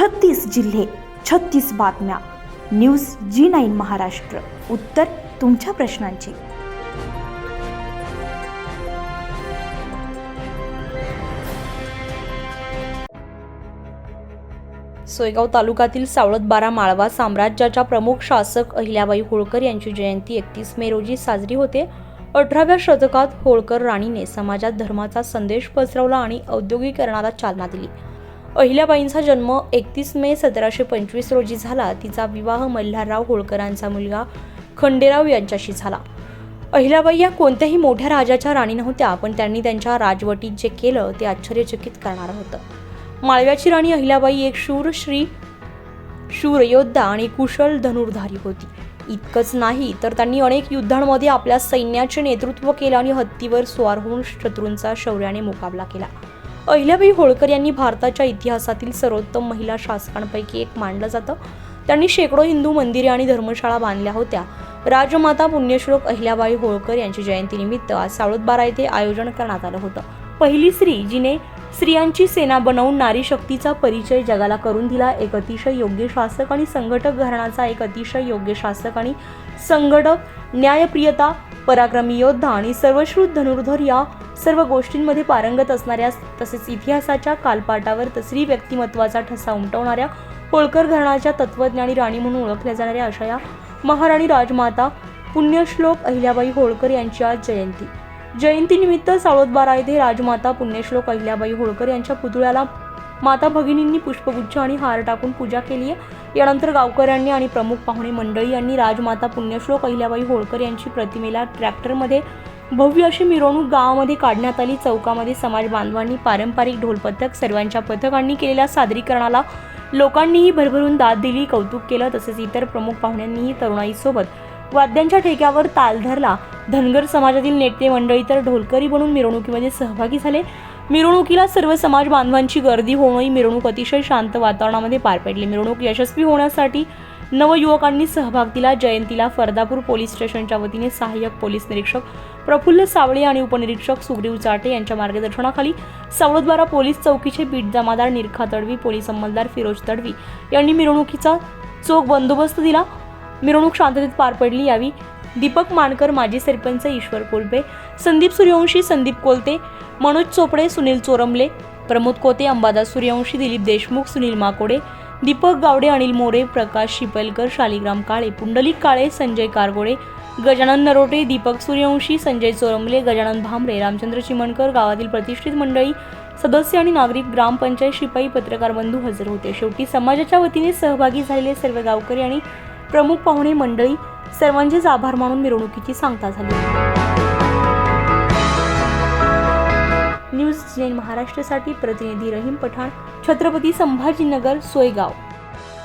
छत्तीस जिल्हे छत्तीस बातम्या. News G nine Maharashtra. उत्तर तुमच्या प्रश्नांची. सोयगाव तालुक्यातील सावळतबारा माळवा साम्राज्याच्या प्रमुख शासक अहिल्याबाई होळकर यांची जयंती एकतीस मे रोजी साजरी होते. अठराव्या शतकात होळकर राणीने समाजात धर्माचा संदेश पसरवला आणि औद्योगिकरणाला चालना दिली. अहिल्याबाईंचा जन्म एकतीस मे सतराशे पंचवीस रोजी झाला. तिचा विवाह मल्हारराव होळकरांचा मुलगा खंडेराव यांच्याशी झाला. अहिल्याबाई या कोणत्याही मोठ्या राजाच्या राणी नव्हत्या पण त्यांनी त्यांच्या राजवटीत जे केलं ते आश्चर्यचकित करणारं होतं. माळव्याची राणी अहिल्याबाई एक शूर श्री शूरयोद्धा आणि कुशल धनुर्धारी होती. इतकंच नाही तर त्यांनी अनेक युद्धांमध्ये आपल्या सैन्याचे नेतृत्व केलं आणि हत्तीवर स्वार होऊन शत्रूंचा शौर्याने मुकाबला केला. अहिल्याबाई होळकर यांनी भारताच्या इतिहासातील सर्वोत्तम महिला शासकांपैकी एक मानलं जातं. त्यांनी शेकडो हिंदू मंदिरे आणि धर्मशाळा बांधल्या होत्या. राजमाता पुण्यश्लोक अहिल्याबाई होळकर यांची जयंतीनिमित्त आज साळोदबारा येथे आयोजन करण्यात आलं होतं. पहिली स्त्री जिने स्त्रियांची सेना बनवून नारी शक्तीचा परिचय जगाला करून दिला एक अतिशय योग्य शासक आणि संघटक घराण्याचा एक अतिशय योग्य शासक आणि संघटक न्यायप्रियता पराक्रमी योद्धा आणि सर्वश्रुत धनुर्धर या सर्व गोष्टींमध्ये पारंगत असणाऱ्या तसेच इतिहासाच्या कालपाटावर तसरी व्यक्तिमत्वाचा ठसा उमटवणाऱ्या होळकर घराण्याच्या तत्वज्ञानी राणी म्हणून ओळखल्या जाणाऱ्या अशा या महाराणी राजमाता पुण्यश्लोक अहिल्याबाई होळकर यांची आज जयंती. जयंतीनिमित्त साळोदबारा येथे राजमाता पुण्यश्लोक अहिल्याबाई होळकर यांच्या पुतळ्याला माता भगिनींनी पुष्पगुच्छ आणि हार टाकून पूजा केली आहे. यानंतर गावकऱ्यांनी आणि प्रमुख पाहुणे मंडळी यांनी राजमाता पुण्यश्लोक अहिल्याबाई होळकर यांची प्रतिमेला ट्रॅक्टरमध्ये भव्य अशी मिरवणूक गावामध्ये काढण्यात आली. चौकामध्ये समाज बांधवांनी पारंपरिक ढोलपथक सर्वांच्या पथकांनी केलेल्या सादरीकरणाला लोकांनीही भरभरून दाद दिली कौतुक केलं तसेच इतर प्रमुख पाहुण्यांनीही तरुणाईसोबत वाद्यांच्या ठेक्यावर ताल धरला. धनगर समाजातील नेते मंडळी तर ढोलकरी बनून मिरवणुकीमध्ये सहभागी झाले. मिरवणुकीला सर्व समाज बांधवांची गर्दी होणंही मिरवणूक अतिशय शांत वातावरणामध्ये पार पडली. मिरवणूक यशस्वी होण्यासाठी नवयुवकांनी सहभाग दिला. जयंतीला फरदापूर पोलीस स्टेशनच्या वतीने सहाय्यक पोलीस निरीक्षक प्रफुल्ल सावळे आणि उपनिरीक्षक सुग्रीव चाटे यांच्या मार्गदर्शनाखाली सावळदबारा पोलीस चौकीचे बीट जमादार निरखा तडवी पोलीस अंमलदार फिरोज तडवी यांनी मिरवणुकीचा चोख बंदोबस्त दिला. मिरवणूक शांततेत पार पडली यावी. दीपक मानकर माजी सरपंच ईश्वर कोलबे संदीप सूर्यवंशी संदीप कोलते मनोज चोपडे सुनील चोरमले प्रमोद कोते अंबादास सूर्यवंशी दिलीप देशमुख सुनील माकोडे दीपक गावडे अनिल मोरे प्रकाश शिपलकर शालिग्राम काळे पुंडलिक काळे संजय कारगोडे गजानन नरोटे दीपक सूर्यवंशी संजय चोरमले गजानन भांबरे रामचंद्र चिमणकर गावातील प्रतिष्ठित मंडळी सदस्य आणि नागरिक ग्रामपंचायत शिपाई पत्रकार बंधू हजर होते. शेवटी समाजाच्या वतीने सहभागी झालेले सर्व गावकरी आणि प्रमुख पाहुणे मंडळी सर्वांचेच आभार मानून मिरवणुकीची सांगता झाली. न्यूज जैन महाराष्ट्रासाठी प्रतिनिधी रहीम पठाण छत्रपती संभाजीनगर सोयगाव.